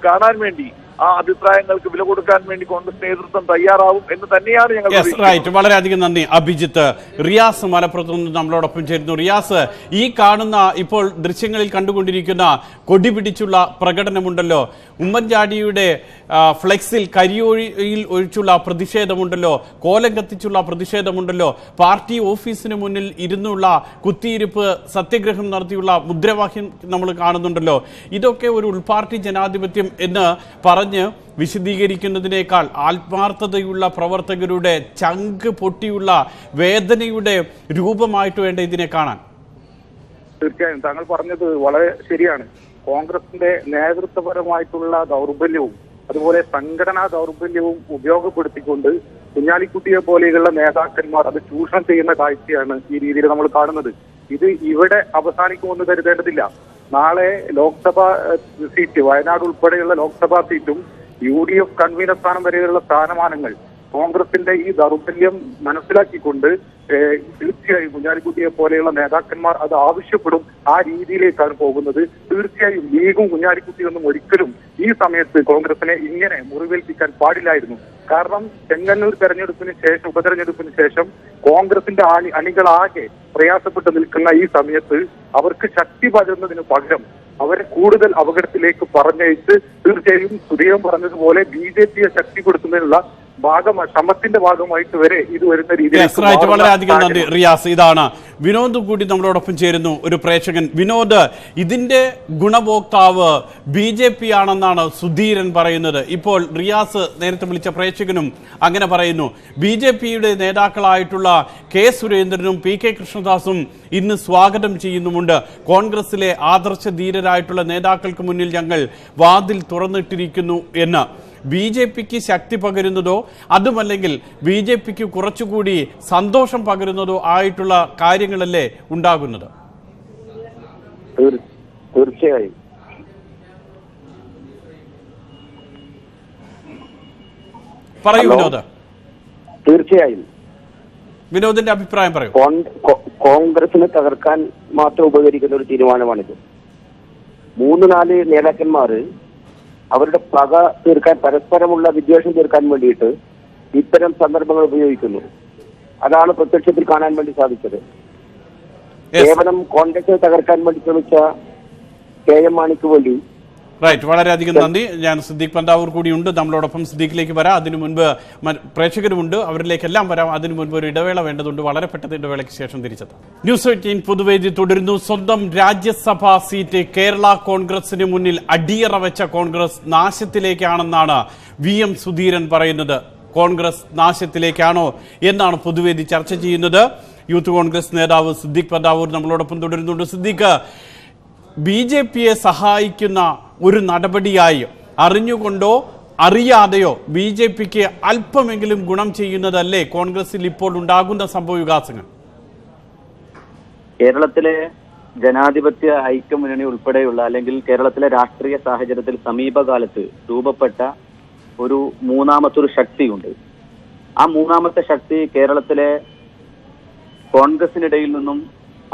കാണാൻ വേണ്ടി ആ അഭിപ്രായങ്ങൾക്ക് വില കൊടുക്കാൻ വേണ്ടി കോൺഗ്രസ് നേതൃത്വം തയ്യാറാവും എന്ന് തന്നെയാണ് ഞങ്ങൾ. റൈറ്റ് വളരെയധികം നന്ദി അഭിജിത്ത്. റിയാസ് മലപ്പുറത്ത് നിന്ന് നമ്മളോടൊപ്പം ചേരുന്നു. റിയാസ് ഈ കാണുന്ന ഇപ്പോൾ ദൃശ്യങ്ങളിൽ കണ്ടുകൊണ്ടിരിക്കുന്ന കൊടി പിടിച്ചുള്ള പ്രകടനമുണ്ടല്ലോ. ഉമ്മൻചാണ്ടിയുടെ ഫ്ലെക്സിൽ കരിയൊഴിയിൽ ഒഴിച്ചുള്ള പ്രതിഷേധമുണ്ടല്ലോ. കോലം കത്തിച്ചുള്ള പ്രതിഷേധമുണ്ടല്ലോ. പാർട്ടി ഓഫീസിന് മുന്നിൽ ഇരുന്നുള്ള കുത്തിയിരുപ്പ് സത്യഗ്രഹം നടത്തിയുള്ള മുദ്രാവാക്യം നമ്മൾ കാണുന്നുണ്ടല്ലോ. ഇതൊക്കെ ഒരു ഉൾപാർട്ടി ജനാധിപത്യം എന്ന് പറഞ്ഞ് വിശദീകരിക്കുന്നതിനേക്കാൾ ആത്മാർത്ഥതയുള്ള പ്രവർത്തകരുടെ ചങ്ക് പൊട്ടിയുള്ള വേദനയുടെ രൂപമായിട്ട് വേണ്ട ഇതിനെ കാണാൻ? തീർച്ചയായും. താങ്കൾ പറഞ്ഞത് വളരെ ശരിയാണ്. കോൺഗ്രസിന്റെ നേതൃത്വപരമായിട്ടുള്ള ദൗർബല്യവും അതുപോലെ സംഘടനാ ദൗർബല്യവും ഉപയോഗപ്പെടുത്തിക്കൊണ്ട് കുഞ്ഞാലിക്കുട്ടിയെ പോലെയുള്ള നേതാക്കന്മാർ അത് ചൂഷണം ചെയ്യുന്ന കാഴ്ചയാണ് ഈ രീതിയിൽ നമ്മൾ കാണുന്നത്. ഇത് ഇവിടെ അവസാനിക്കുമെന്ന് കരുതേണ്ടതില്ല. നാളെ ലോക്സഭാ സീറ്റ് വയനാട് ഉൾപ്പെടെയുള്ള ലോക്സഭാ സീറ്റും യു ഡി എഫ് കൺവീനർ സ്ഥാനം വരെയുള്ള സ്ഥാനമാനങ്ങൾ കോൺഗ്രസിന്റെ ഈ ദൗർബല്യം മനസ്സിലാക്കിക്കൊണ്ട് തീർച്ചയായും കുഞ്ഞാലിക്കുട്ടിയെ പോലെയുള്ള നേതാക്കന്മാർ അത് ആവശ്യപ്പെടും ആ രീതിയിലേക്കാണ് പോകുന്നത്. തീർച്ചയായും ലീഗും കുഞ്ഞാലിക്കുട്ടിയൊന്നും ഒരിക്കലും ഈ സമയത്ത് കോൺഗ്രസിനെ ഇങ്ങനെ മുറിവേൽപ്പിക്കാൻ പാടില്ലായിരുന്നു. കാരണം ചെങ്ങന്നൂർ തെരഞ്ഞെടുപ്പിന് ശേഷം ഉപതെരഞ്ഞെടുപ്പിന് ശേഷം കോൺഗ്രസിന്റെ അണി അണികളാകെ പ്രയാസപ്പെട്ടു നിൽക്കുന്ന ഈ സമയത്ത് അവർക്ക് ശക്തി പകരുന്നതിന് പകരം അവരെ കൂടുതൽ അപകടത്തിലേക്ക് പറഞ്ഞയച്ച് തീർച്ചയായും സുധീരം പറഞ്ഞതുപോലെ ബി ജെ പിയെ ശക്തിപ്പെടുത്തുന്നതിനുള്ള ഭാഗമായി ശ്രമത്തിന്റെ ഭാഗമായിട്ട് വരെ ഇത് വരുന്ന വളരെയധികം നന്ദി റിയാസ്. ഇതാണ് വിനോദ് കൂടി നമ്മളോടൊപ്പം ചേരുന്നു. ഒരു പ്രേക്ഷകൻ. വിനോദ് ഇതിന്റെ ഗുണഭോക്താവ് ബി ജെ പി ആണെന്നാണ് സുധീരൻ പറയുന്നത്. ഇപ്പോൾ റിയാസ് നേരത്തെ വിളിച്ച പ്രേക്ഷകനും അങ്ങനെ പറയുന്നു. ബി ജെ പിയുടെ നേതാക്കളായിട്ടുള്ള കെ സുരേന്ദ്രനും പി കെ കൃഷ്ണദാസും ഇന്ന് സ്വാഗതം ചെയ്യുന്നുമുണ്ട്. കോൺഗ്രസിലെ ആദർശ ധീരരായിട്ടുള്ള നേതാക്കൾക്ക് മുന്നിൽ ഞങ്ങൾ വാതിൽ തുറന്നിട്ടിരിക്കുന്നു എന്ന്. ബി ജെ പിക്ക് ശക്തി പകരുന്നതോ അതുമല്ലെങ്കിൽ ബി ജെ പിക്ക് കുറച്ചുകൂടി സന്തോഷം പകരുന്നതോ ആയിട്ടുള്ള കാര്യങ്ങളല്ലേ ഉണ്ടാകുന്നത്? തീർ- തീർച്ചയായും. പറയൂ. വിനോദ്. തീർച്ചയായും. വിനോദിന്റെ അഭിപ്രായം പറയൂ. കോൺഗ്രസിനെ തകർക്കാൻ മാത്രം ഉപകരിക്കുന്ന ഒരു തീരുമാനമാണിത്. മൂന്ന് നാല് നേതാക്കന്മാർ അവരുടെ പക തീർക്കാൻ പരസ്പരമുള്ള വിദ്വേഷം തീർക്കാൻ വേണ്ടിയിട്ട് ഇത്തരം സന്ദർഭങ്ങൾ ഉപയോഗിക്കുന്നു അതാണ് പ്രത്യക്ഷത്തിൽ കാണാൻ വേണ്ടി സാധിച്ചത്. കേവലം കോൺഗ്രസിനെ തകർക്കാൻ വേണ്ടി ശ്രമിച്ച കെ എം മാണിക്ക് വേണ്ടി റൈറ്റ് വളരെയധികം നന്ദി. ഞാൻ സിദ്ദീഖ് പന്താവൂർ കൂടിയുണ്ട്. നമ്മളോടൊപ്പം സിദ്ദീഖിലേക്ക് വരാം. അതിനു മുൻപ് പ്രേക്ഷകരുമുണ്ട്. അവരിലേക്കെല്ലാം വരാം. അതിനു മുൻപ് ഒരു ഇടവേള വേണ്ടതുണ്ട്. വളരെ പെട്ടെന്ന് ഇടവേളയ്ക്ക് ശേഷം തിരിച്ചെത്താം. ന്യൂസ് എയ്റ്റീൻ പൊതുവേദി തുടരുന്നു. സ്വന്തം രാജ്യസഭാ സീറ്റ് കേരള കോൺഗ്രസിന് മുന്നിൽ അടിയറ വെച്ച കോൺഗ്രസ് നാശത്തിലേക്കാണെന്നാണ് വി എം സുധീരൻ പറയുന്നത്. കോൺഗ്രസ് നാശത്തിലേക്കാണോ എന്നാണ് പൊതുവേദി ചർച്ച ചെയ്യുന്നത്. യൂത്ത് കോൺഗ്രസ് നേതാവ് സിദ്ദീഖ് പന്താവൂർ നമ്മളോടൊപ്പം തുടരുന്നുണ്ട്. സിദ്ദീഖ് ബി ജെ പിയെ സഹായിക്കുന്ന ഒരു നടപടിയായി അറിഞ്ഞുകൊണ്ടോ അറിയാതെയോ ബി ജെ പിക്ക് അല്പമെങ്കിലും ഗുണം ചെയ്യുന്നതല്ലേ കോൺഗ്രസിൽ ഇപ്പോൾ ഉണ്ടാകുന്ന സംഭവവികാസങ്ങൾ? കേരളത്തിലെ ജനാധിപത്യ ഐക്യമുന്നണി ഉൾപ്പെടെയുള്ള അല്ലെങ്കിൽ കേരളത്തിലെ രാഷ്ട്രീയ സാഹചര്യത്തിൽ സമീപകാലത്ത് രൂപപ്പെട്ട ഒരു മൂന്നാമത്തെ ഒരു ശക്തിയുണ്ട്. ആ മൂന്നാമത്തെ ശക്തി കേരളത്തിലെ കോൺഗ്രസിനിടയിൽ നിന്നും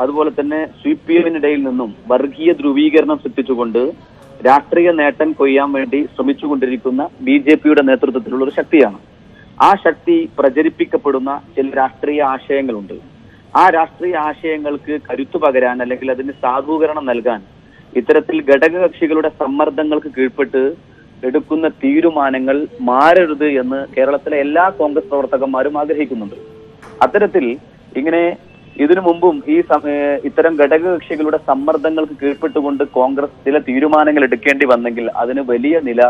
അതുപോലെ തന്നെ സി പി എമ്മിനിടയിൽ നിന്നും വർഗീയ ധ്രുവീകരണം സൃഷ്ടിച്ചുകൊണ്ട് രാഷ്ട്രീയ നേട്ടം കൊയ്യാൻ വേണ്ടി ശ്രമിച്ചുകൊണ്ടിരിക്കുന്ന ബി ജെ പിയുടെ നേതൃത്വത്തിലുള്ള ഒരു ശക്തിയാണ്. ആ ശക്തി പ്രചരിപ്പിക്കപ്പെടുന്ന ചില രാഷ്ട്രീയ ആശയങ്ങളുണ്ട്. ആ രാഷ്ട്രീയ ആശയങ്ങൾക്ക് കരുത്തു പകരാൻ അല്ലെങ്കിൽ അതിന് സാധൂകരണം നൽകാൻ ഇത്തരത്തിൽ ഘടകകക്ഷികളുടെ സമ്മർദ്ദങ്ങൾക്ക് കീഴ്പ്പെട്ട് എടുക്കുന്ന തീരുമാനങ്ങൾ മാറരുത് എന്ന് കേരളത്തിലെ എല്ലാ കോൺഗ്രസ് പ്രവർത്തകന്മാരും ആഗ്രഹിക്കുന്നുണ്ട്. അത്തരത്തിൽ ഇങ്ങനെ ഇതിനു മുമ്പും ഈ ഇത്തരം ഘടകകക്ഷികളുടെ സമ്മർദ്ദങ്ങൾക്ക് കീഴ്പ്പെട്ടുകൊണ്ട് കോൺഗ്രസ് ചില തീരുമാനങ്ങൾ എടുക്കേണ്ടി വന്നെങ്കിൽ അതിന് വലിയ നില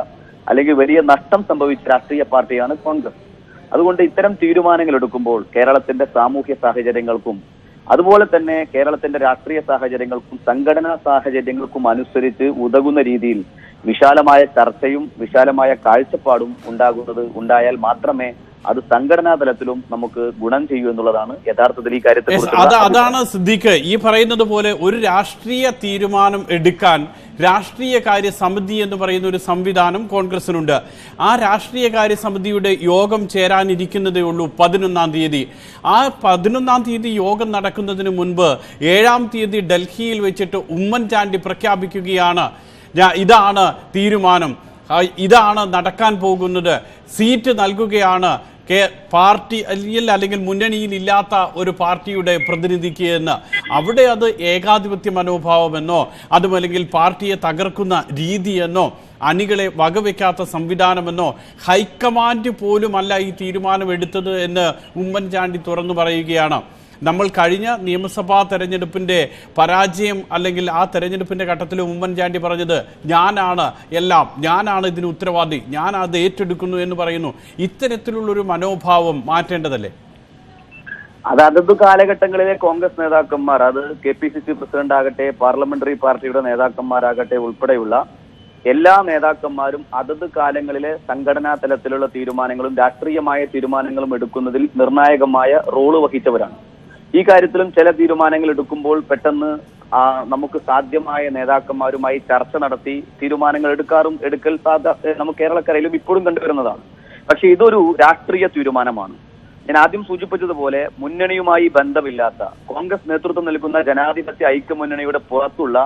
അല്ലെങ്കിൽ വലിയ നഷ്ടം സംഭവിച്ച രാഷ്ട്രീയ പാർട്ടിയാണ് കോൺഗ്രസ്. അതുകൊണ്ട് ഇത്തരം തീരുമാനങ്ങൾ എടുക്കുമ്പോൾ കേരളത്തിന്റെ സാമൂഹ്യ സാഹചര്യങ്ങൾക്കും അതുപോലെ തന്നെ കേരളത്തിന്റെ രാഷ്ട്രീയ സാഹചര്യങ്ങൾക്കും സംഘടനാ സാഹചര്യങ്ങൾക്കും അനുസരിച്ച് ഉതകുന്ന രീതിയിൽ വിശാലമായ ചർച്ചയും വിശാലമായ കാഴ്ചപ്പാടും ഉണ്ടാകുന്നത് ഉണ്ടായാൽ മാത്രമേ അത് സംഘടനാ തലത്തിലും നമുക്ക് ഗുണം ചെയ്യൂ എന്നുള്ളതാണ് യഥാർത്ഥത്തിൽ ഈ കാര്യത്തിൽ അതാണ് സിദ്ദീഖ് ഈ പറയുന്നത് പോലെ ഒരു രാഷ്ട്രീയ തീരുമാനം എടുക്കാൻ രാഷ്ട്രീയ കാര്യ സമിതി എന്ന് പറയുന്ന ഒരു സംവിധാനം കോൺഗ്രസിനുണ്ട്. ആ രാഷ്ട്രീയ കാര്യ സമിതിയുടെ യോഗം ചേരാനിരിക്കുന്നതേ ഉള്ളൂ പതിനൊന്നാം തീയതി. ആ പതിനൊന്നാം തീയതി യോഗം നടക്കുന്നതിന് മുൻപ് ഏഴാം തീയതി ഡൽഹിയിൽ വെച്ചിട്ട് ഉമ്മൻചാണ്ടി പ്രഖ്യാപിക്കുകയാണ്. ഇതാണ് തീരുമാനം. ഇതാണ് നടക്കാൻ പോകുന്നത്. സീറ്റ് നൽകുകയാണ് കെ പാർട്ടി അല്ലെങ്കിൽ അല്ലെങ്കിൽ മുന്നണിയിൽ ഇല്ലാത്ത ഒരു പാർട്ടിയുടെ പ്രതിനിധിക്ക് എന്ന്. അവിടെ അത് ഏകാധിപത്യ മനോഭാവമെന്നോ അതുമല്ലെങ്കിൽ പാർട്ടിയെ തകർക്കുന്ന രീതിയെന്നോ അണികളെ വകവെക്കാത്ത സംവിധാനമെന്നോ ഹൈക്കമാൻഡ് പോലുമല്ല ഈ തീരുമാനം എടുത്തത് എന്ന് ഉമ്മൻചാണ്ടി തുറന്നു പറയുകയാണ്. നമ്മൾ കഴിഞ്ഞ നിയമസഭാ തെരഞ്ഞെടുപ്പിന്റെ പരാജയം അല്ലെങ്കിൽ ആ തെരഞ്ഞെടുപ്പിന്റെ ഘട്ടത്തിൽ ഉമ്മൻചാണ്ടി പറഞ്ഞത് ഞാനാണ് എല്ലാം ഞാനാണ് ഇതിന് ഉത്തരവാദി ഞാൻ അത് ഏറ്റെടുക്കുന്നു എന്ന് പറയുന്നു. ഇത്തരത്തിലുള്ളൊരു മനോഭാവം മാറ്റേണ്ടതല്ലേ? അത് അതത് കാലഘട്ടങ്ങളിലെ കോൺഗ്രസ് നേതാക്കന്മാർ അത് K P C C president ആകട്ടെ പാർലമെന്ററി പാർട്ടിയുടെ നേതാക്കന്മാരാകട്ടെ ഉൾപ്പെടെയുള്ള എല്ലാ നേതാക്കന്മാരും അതത് കാലങ്ങളിലെ സംഘടനാ തലത്തിലുള്ള തീരുമാനങ്ങളും രാഷ്ട്രീയമായ തീരുമാനങ്ങളും എടുക്കുന്നതിൽ നിർണായകമായ റോൾ വഹിച്ചവരാണ്. ഈ കാര്യത്തിലും ചില തീരുമാനങ്ങൾ എടുക്കുമ്പോൾ പെട്ടെന്ന് നമുക്ക് സാധ്യമായ നേതാക്കന്മാരുമായി ചർച്ച നടത്തി തീരുമാനങ്ങൾ എടുക്കാറും എടുക്കൽ സാധ്യ നമുക്ക് കേരളക്കരയിലും ഇപ്പോഴും കണ്ടുവരുന്നതാണ്. പക്ഷേ ഇതൊരു രാഷ്ട്രീയ തീരുമാനമാണ്. ഞാൻ ആദ്യം സൂചിപ്പിച്ചതുപോലെ മുന്നണിയുമായി ബന്ധമില്ലാത്ത കോൺഗ്രസ് നേതൃത്വം നൽകുന്ന ജനാധിപത്യ ഐക്യമുന്നണിയുടെ പുറത്തുള്ള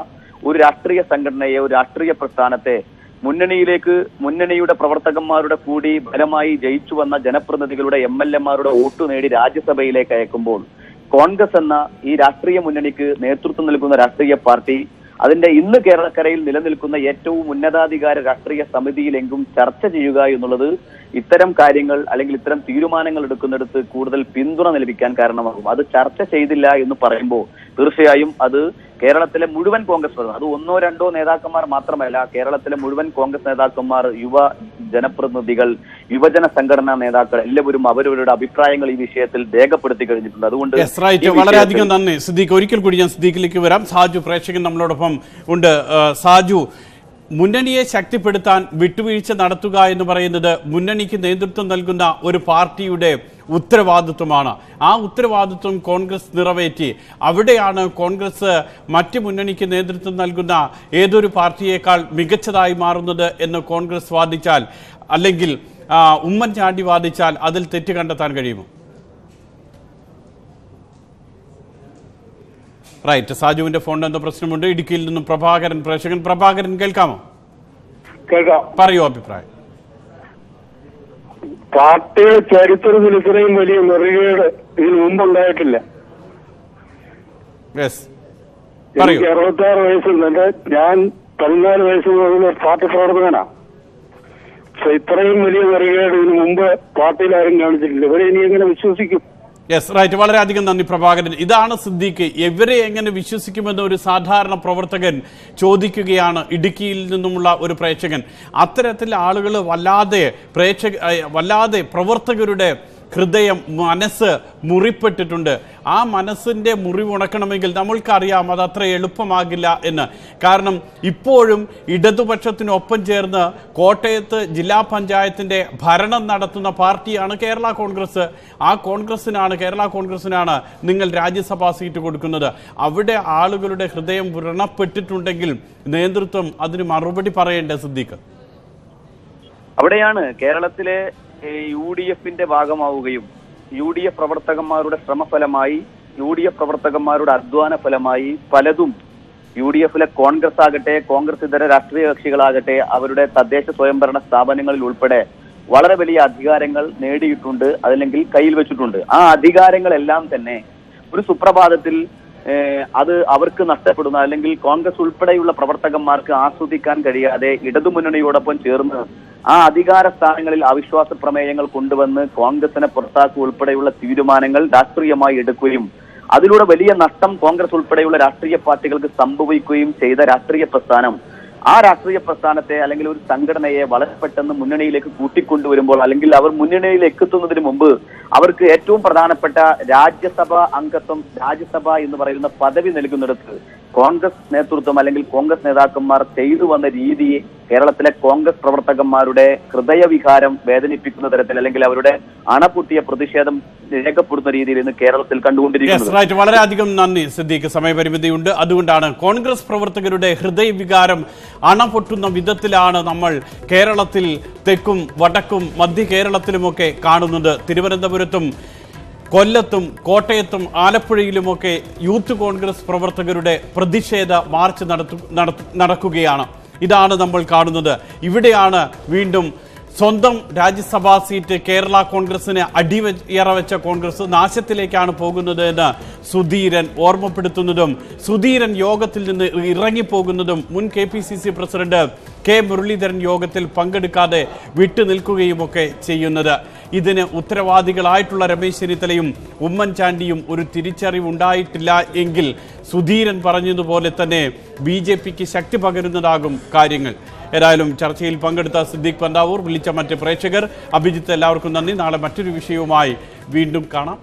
ഒരു രാഷ്ട്രീയ സംഘടനയെ ഒരു രാഷ്ട്രീയ പ്രസ്ഥാനത്തെ മുന്നണിയിലേക്ക് മുന്നണിയുടെ പ്രവർത്തകന്മാരുടെ കൂടി ബലമായി ജയിച്ചു വന്ന ജനപ്രതിനിധികളുടെ എം എൽ എമാരുടെ വോട്ട് നേടി രാജ്യസഭയിലേക്ക് അയക്കുമ്പോൾ കോൺഗ്രസ് എന്ന ഈ രാഷ്ട്രീയ മുന്നണിക്ക് നേതൃത്വം നൽകുന്ന രാഷ്ട്രീയ പാർട്ടി അതിന്റെ ഇന്ന് കേരളക്കരയിൽ നിലനിൽക്കുന്ന ഏറ്റവും ഉന്നതാധികാര രാഷ്ട്രീയ സമിതിയിലെങ്കും ചർച്ച ചെയ്യുക എന്നുള്ളത് ഇത്തരം കാര്യങ്ങൾ അല്ലെങ്കിൽ ഇത്തരം തീരുമാനങ്ങൾ എടുക്കുന്നിടത്ത് കൂടുതൽ പിന്തുണ ലഭിക്കാൻ കാരണമാകും. അത് ചർച്ച ചെയ്തില്ല എന്ന് പറയുമ്പോൾ തീർച്ചയായും അത് കേരളത്തിലെ മുഴുവൻ കോൺഗ്രസ് പ്രതിനിധി അത് ഒന്നോ രണ്ടോ നേതാക്കന്മാർ മാത്രമല്ല കേരളത്തിലെ മുഴുവൻ കോൺഗ്രസ് നേതാക്കന്മാർ യുവ ജനപ്രതിനിധികൾ യുവജന സംഘടനാ നേതാക്കൾ എല്ലാവരും അവരവരുടെ അഭിപ്രായങ്ങൾ ഈ വിഷയത്തിൽ രേഖപ്പെടുത്തി കഴിഞ്ഞിട്ടുണ്ട്. അതുകൊണ്ട് വളരെയധികം നന്ദി. സിദ്ദീഖ് ഒരിക്കൽ കൂടി ഞാൻ സിദ്ദീഖിലേക്ക് വരാം. സാജു പ്രേക്ഷകൻ നമ്മളോടൊപ്പം ഉണ്ട്. സാജു മുന്നണിയെ ശക്തിപ്പെടുത്താൻ വിട്ടുവീഴ്ച നടത്തുക എന്ന് പറയുന്നത് മുന്നണിക്ക് നേതൃത്വം നൽകുന്ന ഒരു പാർട്ടിയുടെ ഉത്തരവാദിത്വമാണ്. ആ ഉത്തരവാദിത്വം കോൺഗ്രസ് നിറവേറ്റി. അവിടെയാണ് കോൺഗ്രസ് മറ്റ് മുന്നണിക്ക് നേതൃത്വം നൽകുന്ന ഏതൊരു പാർട്ടിയേക്കാൾ മികച്ചതായി മാറുന്നത് എന്ന് കോൺഗ്രസ് വാദിച്ചാൽ അല്ലെങ്കിൽ ഉമ്മൻചാണ്ടി വാദിച്ചാൽ അതിൽ തെറ്റ് കണ്ടെത്താൻ കഴിയുമോ? റൈറ്റ്. സാജുവിന്റെ ഫോണിന് എന്തോ പ്രശ്നമുണ്ട്. ഇടുക്കിയിൽ നിന്നും പ്രഭാകരൻ പ്രേക്ഷകൻ. പ്രഭാകരൻ കേൾക്കാമോ? കേൾക്കാം. പറയൂ അഭിപ്രായം. പാർട്ടിയുടെ ചരിത്രത്തിൽ ഇത്രയും വലിയ നെറുകേട് ഇതിനു മുമ്പുണ്ടായിട്ടില്ല. എനിക്ക് അറുപത്തി ആറ് വയസ്സുണ്ട് ഞാൻ പതിനാല് വയസ്സ് മുതൽ പാർട്ടി പ്രവർത്തകനാ. പക്ഷെ ഇത്രയും വലിയ നെറുകേട് ഇതിനു മുമ്പ് പാർട്ടിയിൽ ആരും കാണിച്ചിട്ടില്ല. ഇവരെ ഇനി എങ്ങനെ വിശ്വസിക്കും? യെസ് റൈറ്റ് വളരെയധികം നന്ദി പ്രഭാകരൻ. ഇതാണ് സിദ്ദീഖ്. ഇവരെ എങ്ങനെ വിശ്വസിക്കുമെന്ന് ഒരു സാധാരണ പ്രവർത്തകൻ ചോദിക്കുകയാണ് ഇടുക്കിയിൽ നിന്നുമുള്ള ഒരു പ്രേക്ഷകൻ. അത്തരത്തിൽ ആളുകൾ വല്ലാതെ പ്രേക്ഷക വല്ലാതെ പ്രവർത്തകരുടെ ഹൃദയം മനസ്സ് മുറിപ്പെട്ടിട്ടുണ്ട്. ആ മനസ്സിന്റെ മുറിവുണക്കണമെങ്കിൽ നമ്മൾക്കറിയാം അത് അത്ര എളുപ്പമാകില്ല എന്ന്. കാരണം ഇപ്പോഴും ഇടതുപക്ഷത്തിനൊപ്പം ചേർന്ന് കോട്ടയത്ത് ജില്ലാ പഞ്ചായത്തിന്റെ ഭരണം നടത്തുന്ന പാർട്ടിയാണ് കേരള കോൺഗ്രസ്. ആ കോൺഗ്രസ്സിനാണ് കേരള കോൺഗ്രസ്സിനാണ് നിങ്ങൾ രാജ്യസഭാ സീറ്റ് കൊടുക്കുന്നത്. അവിടെ ആളുകളുടെ ഹൃദയം വ്രണപ്പെട്ടിട്ടുണ്ടെങ്കിൽ നേതൃത്വം അതിന് മറുപടി പറയേണ്ട സിദ്ദീഖ്? അവിടെയാണ് കേരളത്തിലെ യു ഡി എഫിന്റെ ഭാഗമാവുകയും യു ഡി എഫ് പ്രവർത്തകന്മാരുടെ ശ്രമഫലമായി യു ഡി എഫ് പ്രവർത്തകന്മാരുടെ അധ്വാന ഫലമായി പലതും യു ഡി എഫിലെ കോൺഗ്രസ് ആകട്ടെ കോൺഗ്രസ് ഇതര രാഷ്ട്രീയ കക്ഷികളാകട്ടെ അവരുടെ തദ്ദേശ സ്വയംഭരണ സ്ഥാപനങ്ങളിൽ ഉൾപ്പെടെ വളരെ വലിയ അധികാരങ്ങൾ നേടിയിട്ടുണ്ട് അതല്ലെങ്കിൽ കയ്യിൽ വെച്ചിട്ടുണ്ട്. ആ അധികാരങ്ങളെല്ലാം തന്നെ ഒരു സുപ്രഭാതത്തിൽ അത് അവർക്ക് നഷ്ടപ്പെടുന്ന അല്ലെങ്കിൽ കോൺഗ്രസ് ഉൾപ്പെടെയുള്ള പ്രവർത്തകന്മാർക്ക് ആസ്വദിക്കാൻ കഴിയാതെ ഇടതുമുന്നണിയോടൊപ്പം ചേർന്ന് ആ അധികാര സ്ഥാനങ്ങളിൽ അവിശ്വാസ പ്രമേയങ്ങൾ കൊണ്ടുവന്ന് കോൺഗ്രസിനെ പുറത്താക്കുക ഉൾപ്പെടെയുള്ള തീരുമാനങ്ങൾ രാഷ്ട്രീയമായി എടുക്കുകയും അതിലൂടെ വലിയ നഷ്ടം കോൺഗ്രസ് ഉൾപ്പെടെയുള്ള രാഷ്ട്രീയ പാർട്ടികൾക്ക് സംഭവിക്കുകയും ചെയ്ത രാഷ്ട്രീയ പ്രസ്ഥാനം ആ രാഷ്ട്രീയ പ്രസ്ഥാനത്തെ അല്ലെങ്കിൽ ഒരു സംഘടനയെ വളരെ പെട്ടെന്ന് മുന്നണിയിലേക്ക് കൂട്ടിക്കൊണ്ടുവരുമ്പോൾ അല്ലെങ്കിൽ അവർ മുന്നണിയിലേക്ക് എത്തുന്നതിന് മുമ്പ് അവർക്ക് ഏറ്റവും പ്രധാനപ്പെട്ട രാജ്യസഭ അംഗത്വം രാജ്യസഭ എന്ന് പറയുന്ന പദവി നൽകുന്നിടത്ത് കോൺഗ്രസ് നേതൃത്വം അല്ലെങ്കിൽ കോൺഗ്രസ് നേതാക്കന്മാർ ചെയ്തു വന്ന രീതി കേരളത്തിലെ കോൺഗ്രസ് പ്രവർത്തകന്മാരുടെ ഹൃദയവികാരം വേദനിപ്പിക്കുന്ന തരത്തിൽ അല്ലെങ്കിൽ അവരുടെ അണപൊട്ടിയ പ്രതിഷേധം രേഖപ്പെടുത്തുന്ന രീതിയിൽ ഇന്ന് കേരളത്തിൽ കണ്ടുകൊണ്ടിരിക്കുന്നത്. വളരെയധികം നന്ദി സിദ്ദീഖ്. സമയപരിമിതിയുണ്ട്. അതുകൊണ്ടാണ് കോൺഗ്രസ് പ്രവർത്തകരുടെ ഹൃദയവികാരം അണപൊട്ടുന്ന വിധത്തിലാണ് നമ്മൾ കേരളത്തിൽ തെക്കും വടക്കും മധ്യ കേരളത്തിലുമൊക്കെ കാണുന്നത്. തിരുവനന്തപുരത്തും കൊല്ലത്തും കോട്ടയത്തും ആലപ്പുഴയിലുമൊക്കെ യൂത്ത് കോൺഗ്രസ് പ്രവർത്തകരുടെ പ്രതിഷേധ മാർച്ച് നടക്കുകയാണ്. ഇതാണ് നമ്മൾ കാണുന്നത്. ഇവിടെയാണ് വീണ്ടും സ്വന്തം രാജ്യസഭാ സീറ്റ് കേരള കോൺഗ്രസിന് അടിയറവെച്ച കോൺഗ്രസ് നാശത്തിലേക്കാണ് പോകുന്നത് എന്ന് സുധീരൻ ഓർമ്മപ്പെടുത്തുന്നതും സുധീരൻ യോഗത്തിൽ നിന്ന് ഇറങ്ങിപ്പോകുന്നതും മുൻ K P C C president K Muraleedharan യോഗത്തിൽ പങ്കെടുക്കാതെ വിട്ടുനിൽക്കുകയുമൊക്കെ ചെയ്യുന്നത്. ഇതിന് ഉത്തരവാദികളായിട്ടുള്ള രമേശ് ചെന്നിത്തലയും ഉമ്മൻചാണ്ടിയും ഒരു തിരിച്ചറിവുണ്ടായിട്ടില്ല എങ്കിൽ സുധീരൻ പറഞ്ഞതുപോലെ തന്നെ ബി ജെ പിക്ക് ശക്തി പകരുന്നതാകും കാര്യങ്ങൾ. ഏതായാലും ചർച്ചയിൽ പങ്കെടുത്ത സിദ്ദീഖ് പന്താവൂർ വിളിച്ച മറ്റ് പ്രേക്ഷകർ അഭിജിത്ത് എല്ലാവർക്കും നന്ദി. നാളെ മറ്റൊരു വിഷയവുമായി വീണ്ടും കാണാം.